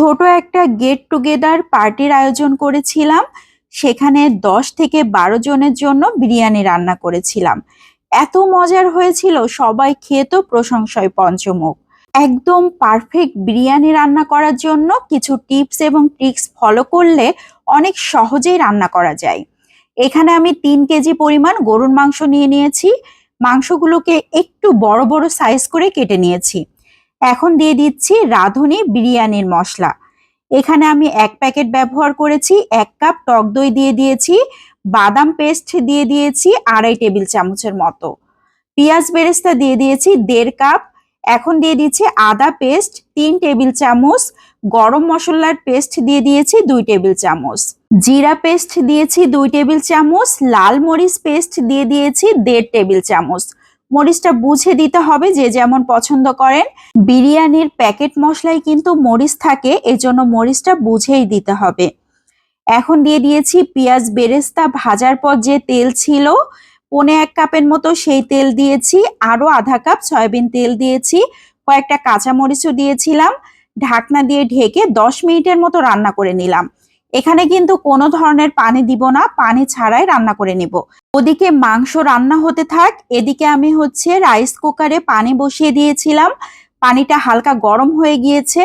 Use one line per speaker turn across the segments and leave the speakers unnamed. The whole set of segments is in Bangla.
ছোট একটা গেট টুগেদার পার্টির আয়োজন করেছিলাম। সেখানে দশ থেকে বারো জনের জন্য বিরিয়ানি রান্না করেছিলাম। এত মজার হয়েছিল, সবাই খেয়ে তো প্রশংসায় পঞ্চমুখ। একদম পারফেক্ট বিরিয়ানি রান্না করার জন্য কিছু টিপস এবং ট্রিক্স ফলো করলে অনেক সহজেই রান্না করা যায়। এখানে আমি তিন কেজি পরিমাণ গরুর মাংস নিয়ে নিয়েছি। মাংসগুলোকে একটু বড় বড় সাইজ করে কেটে নিয়েছি। এখন দিয়ে দিচ্ছি রাঁধুনি বিরিয়ানির মশলা। এখানে আমি এক প্যাকেট ব্যবহার করেছি, এক কাপ টক দই দিয়ে দিয়েছি, বাদাম পেস্ট দিয়ে দিয়েছি, আড়াই টেবিল চামচের মতো। পেঁয়াজ বেরেস্তা দিয়ে দিয়েছি, দেড় কাপ। এখন দিয়ে দিচ্ছি আদা পেস্ট, তিন টেবিল চামচ। গরম মশলার পেস্ট দিয়ে দিয়েছি দুই টেবিল চামচ। জিরা পেস্ট দিয়েছি দুই টেবিল চামচ। লাল মরিচ পেস্ট দিয়ে দিয়েছি দেড় টেবিল চামচ। মরিচটা বুঝে দিতে হবে যে যেমন পছন্দ করেন। বিরিয়ানির প্যাকেট মশলায় কিন্তু মরিচ থাকে, এজন্য মরিচটা বুঝেই দিতে হবে। এখন দিয়ে দিয়েছি পেঁয়াজ বেরেস্তা ভাজার পর যে তেল ছিল, পনে এক কাপের মতো সেই তেল দিয়েছি, আরও আধা কাপ সয়াবিন তেল দিয়েছি, কয়েকটা কাঁচামরিচও দিয়েছিলাম। ঢাকনা দিয়ে ঢেকে দশ মিনিটের মতো রান্না করে নিলাম। এখানে কিন্তু কোনো ধরনের পানি দিব না, পানি ছাড়াই রান্না করে নিব। ওদিকে মাংস রান্না হতে থাক, এদিকে আমি হচ্ছে রাইস কুকারে পানি বসিয়ে দিয়েছিলাম। পানিটা হালকা গরম হয়ে গিয়েছে,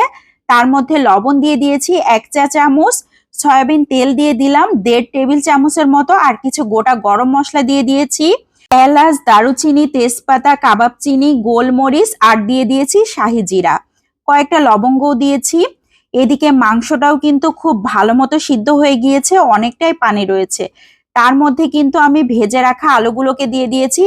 তার মধ্যে লবণ দিয়ে দিয়েছি এক চা চামচ, সয়াবিন তেল দিয়ে দিলাম, দেড় টেবিল চামচের মতো, আর কিছু গোটা গরম মশলা দিয়ে দিয়েছি। এলাচ, দারুচিনি, তেজপাতা, কাবাব চিনি, গোলমরিচ, আর দিয়ে দিয়েছি শাহি জিরা। কয়েকটা লবঙ্গও দিয়েছি। এদিকে মাংসটাও কিন্তু খুব ভালো মতো সিদ্ধ হয়ে গিয়েছে, অনেকটাই পানি রয়েছে। তার মধ্যে কিন্তু আমি ভেজে রাখা আলুগুলোকে দিয়ে দিয়েছি।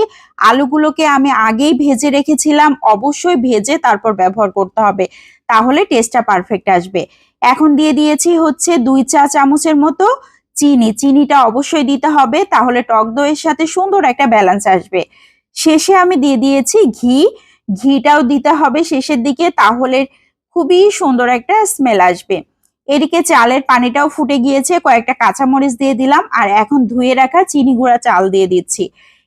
আলুগুলোকে আমি আগেই ভেজে রেখেছিলাম, অবশ্যই ভেজে তারপর ব্যবহার করতে হবে, তাহলে টেস্টটা পারফেক্ট আসবে। এখন দিয়ে দিয়েছি হচ্ছে দুই চা চামচের মতো চিনি। চিনিটা অবশ্যই দিতে হবে, তাহলে টক দইয়ের সাথে সুন্দর একটা ব্যালেন্স আসবে। শেষে আমি দিয়ে দিয়েছি ঘি। ঘিটাও দিতে হবে শেষের দিকে, তাহলে খুবই সুন্দর একটা স্মেল আসবে। এদিকে চালের পানিটাও ফুটে গিয়েছে, কয়েকটা কাঁচামরিচ দিয়ে দিলাম, আর এখন ধুয়ে রাখা চিনি গুঁড়া চাল দিয়ে দিচ্ছি।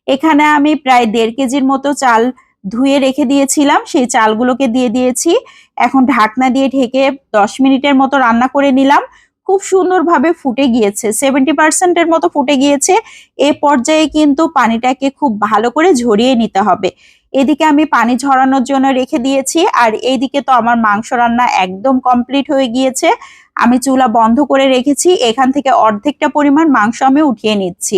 এখানে আমি প্রায় দেড় কেজির মতো চাল ধুয়ে রেখে দিয়েছিলাম, সেই চালগুলোকে দিয়ে দিয়েছি। এখন ঢাকনা দিয়ে ঢেকে দশ মিনিটের মতো রান্না করে নিলাম। খুব সুন্দরভাবে ফুটে গিয়েছে। সেভেন্টি পার্সেন্টের মতো ফুটে গিয়েছে। এ পর্যায়ে কিন্তু পানিটাকে খুব ভালো করে ঝরিয়ে নিতে হবে। এদিকে আমি পানি ঝরানোর জন্য রেখে দিয়েছি। আর এইদিকে তো আমার মাংস রান্না একদম কমপ্লিট হয়ে গিয়েছে। আমি চুলা বন্ধ করে রেখেছি। এখান থেকে অর্ধেকটা পরিমাণ মাংস আমি উঠিয়ে নিচ্ছি।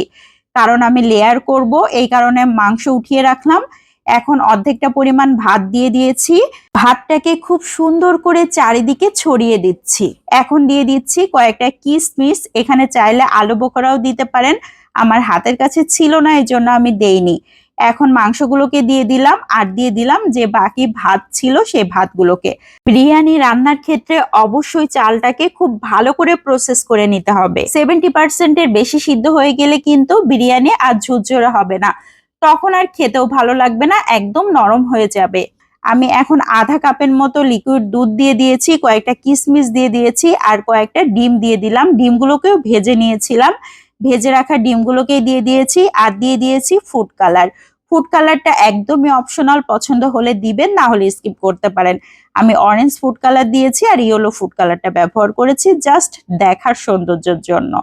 কারণ আমি লেয়ার করব। এই কারণে মাংস উঠিয়ে রাখলাম। এখন অর্ধেকটা পরিমাণ ভাত দিয়ে দিয়েছি। ভাতটাকে খুব সুন্দর করে চারিদিকে ছড়িয়ে দিচ্ছি। এখন দিয়ে দিচ্ছি কয়েকটা কিসমিস এখানে চাইলে আলু বোকরাও দিতে পারেন। আমার হাতের কাছে ছিল না এই জন্য আমি দেইনি। এখন মাংসগুলোকে দিয়ে দিলাম আর দিয়ে দিলাম যে বাকি ভাত ছিল সেই ভাতগুলোকে। বিরিয়ানি রান্নার ক্ষেত্রে অবশ্যই চালটাকে খুব ভালো করে প্রসেস করে নিতে হবে। সেভেন্টি পার্সেন্টের বেশি সিদ্ধ হয়ে গেলে কিন্তু বিরিয়ানি আর ঝুরঝরে হবে না। তখন আর খেতেও ভালো লাগবে না, একদম নরম হয়ে যাবে। আমি এখন আধা কাপের মতো লিকুইড দুধ দিয়ে দিয়েছি, কয়েকটা কিশমিশ দিয়ে দিয়েছি আর কয়েকটা ডিম দিয়ে দিলাম। ডিমগুলোকেও ভেজে নিয়েছিলাম। ভেজে রাখা ডিমগুলোকেই দিয়ে দিয়েছি আর দিয়ে দিয়েছি ফুড কালার ফুড কালারটা একদমই অপশনাল পছন্দ হলে দিবেন, না হলে স্কিপ করতে পারেন। আমি অরেঞ্জ ফুড কালার দিয়েছি আর ইয়েলো ফুড কালারটা ব্যবহার করেছি জাস্ট দেখার সৌন্দর্যের জন্য।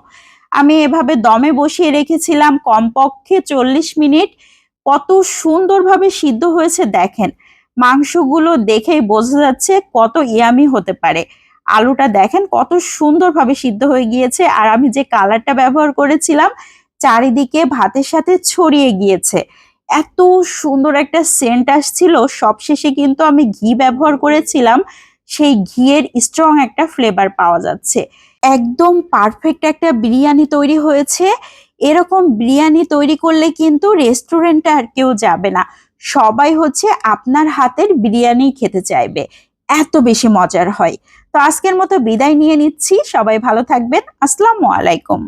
আমি এভাবে দমে বসিয়ে রেখেছিলাম। কমপক্ষে চল্লিশ মিনিট। কত সুন্দরভাবে সিদ্ধ হয়েছে দেখেন। মাংসগুলো দেখেই বোঝা যাচ্ছে কত ইয়ামি হতে পারে। আলুটা দেখেন কত সুন্দরভাবে সিদ্ধ হয়ে গিয়েছে। আর আমি যে কালারটা ব্যবহার করেছিলাম, চারিদিকে ভাতের সাথে ছড়িয়ে গিয়েছে। এত সুন্দর একটা সেন্ট আসছিল। সবশেষে কিন্তু আমি ঘি ব্যবহার করেছিলাম। সেই ঘিয়ের স্ট্রং একটা ফ্লেভার পাওয়া যাচ্ছে। একদম পারফেক্ট একটা বিরিয়ানি তৈরি হয়েছে। এরকম বিরিয়ানি তৈরি করলে কিন্তু রেস্টুরেন্টে আর কেউ যাবে না। সবাই হচ্ছে আপনার হাতের বিরিয়ানি খেতে চাইবে। এত বেশি মজার হয়। তো আজকের মতো বিদায় নিয়ে নিচ্ছি। সবাই ভালো থাকবেন। আসসালামু আলাইকুম।